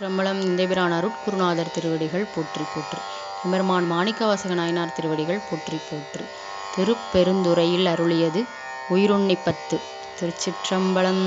திருச்சிற்றம்பலம் இந்தைபிரான் அருட்குருநாதர் திருவடிகள் போற்றி போற்றி. எம்பெருமான் மாணிக்கவாசக நாயனார் திருவடிகள் போற்றி போற்றி. திருப்பெருந்துறையில் அருளியது உயிருண்ணி பத்து திருச்சிற்றம்பலம்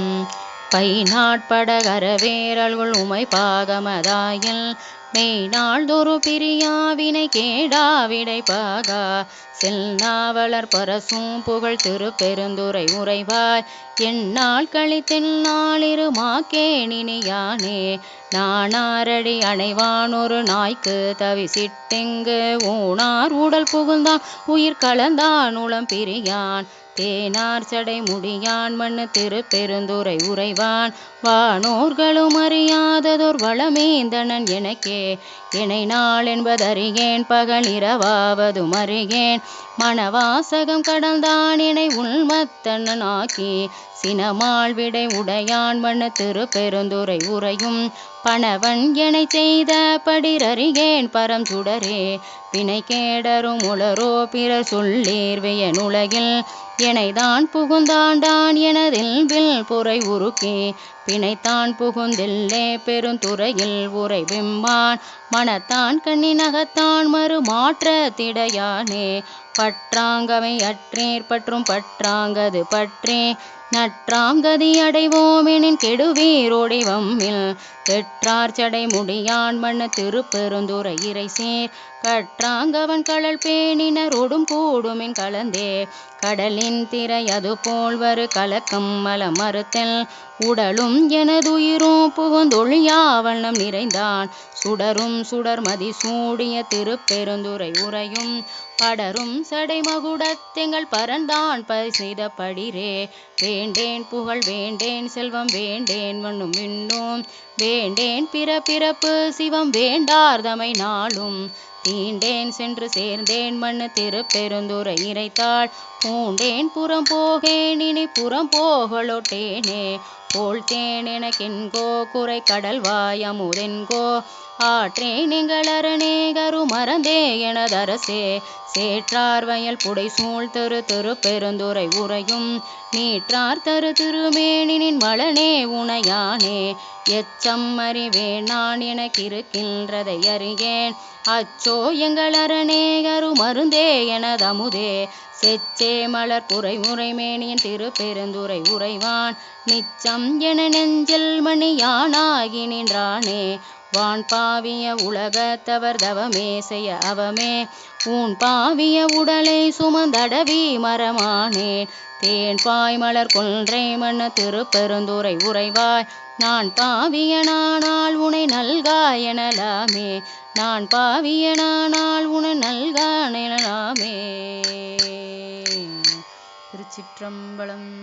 பை நாட்படகரவேரல்கள் உமை பாகமதாயில் மெய் நாள்தொரு பிரியாவினை கேடாவிடை பாகா. செல்நாவலர் பரசும் புகழ் திருப்பெருந்துரை உறைவாய் எந்நாள் கழித்தெந்நாளிரு மாக்கேணினியானே நானாரடி அணைவான் ஒரு நாய்க்கு தவிசிட்டெங்கு ஊனார் உடல் புகுந்தான். உயிர் கலந்தான் உளம் பிரியான். தேனார் சடை முடியான் மண்ணு திருப்பெருந்துரை உறைவான் வானோர்களும் அறியாததோர் வளமேந்தனன் எனக்கே இணை நாள் என்பதறிகேன் பகல் இரவாவதும் அறிகேன் மணவாசகம் கடந்தான் இணை உள்மத்தன்னன் ஆக்கி சினமாள் விடை உடையான் மண்ணு திருப்பெருந்துரை உறையும். பணவன் எனை செய்த படிரறிகேன் பரம் சுடரே. பிணை கேடரும் உளரோ பிறர் சொல்லீர் உலகில். எனைதான் புகுந்தாண்டான் எனதில் வில் புரை உருக்கி. பிணைத்தான் புகுந்தில்லே பெருந்துறையில் உரை விம்மான். மனத்தான் கண்ணினகத்தான் மறுமாற்ற திடையானே. பற்றாங்கவை அற்றேர் பற்றும் பற்றாங்கது பற்றே. நற்றாங்கதி அடைவோமெனின் கெடுவீரோடிவம்மில் பெற்றார் சடை முடியான் மண்ண திருப்பெருந்துரை இறை சேர் கற்றாங்கவன் கடல் பேணினரோடும் கூடுமின் கலந்தே. கடலின் திரை அது போல்வரு கலக்கம் மல மறுத்தல். உடலும் எனதுயிரும் புகுந்தொழியாவண்ணம் நிறைந்தான். சுடரும் சுடர்மதி சூடிய திருப்பெருந்துரை உரையும் படரும் சடை மகுடத்தெங்கள் பரந்தான் பரிசித படிரே வேண்டேன் புகழ் வேண்டேன் செல்வம் வேண்டேன் மண்ணும் இன்னும் வேண்டேன் பிற பிறப்பு சிவம் வேண்டார்தமை நாளும். தீண்டேன் சென்று சேர்ந்தேன் மண்ணு திருப்பெருந்துரை இறைத்தாள். பூண்டேன் புறம் போகேன் இனி புறம் போகலொட்டேனே. போழ்த்தேன் எனக்கென்கோ குறை கடல் வாயமுதென்கோ. ஆற்றே நீங்கள் அரணே மறந்தே எனதரசே. சேற்றார் வயல் புடை சூழ் திரு திருப்பெருந்துரை உரையும் நீற்றார் தரு திருமேனினின் வளனே உணையானே எச்சம் அறிவேன் நான் எனக்கிருக்கின்றதை அறியேன். அச்சோ எங்கள் அரணேகரு மருந்தே எனதமுதே செச்சே மலர் குறை முறைமேனியன் திருப்பெருந்துரை உறைவான். நிச்சம் என நெஞ்சில் மணியானாகி நின்றானே. வான் பாவிய உலகத்தவர் தவமே செய்ய அவமே. உன் பாவிய உடலை சுமந்தடவி மரமானேன் தேன் பாய் மலர் கொன்றை மண்ண திருப்பெருந்துரை உறைவாய். நான் பாவியனானால் உனை நல்காய் எனலாமே. நான் பாவியனானால் உனை நல்கானெனலாமே திருச்சிற்றம்பலம்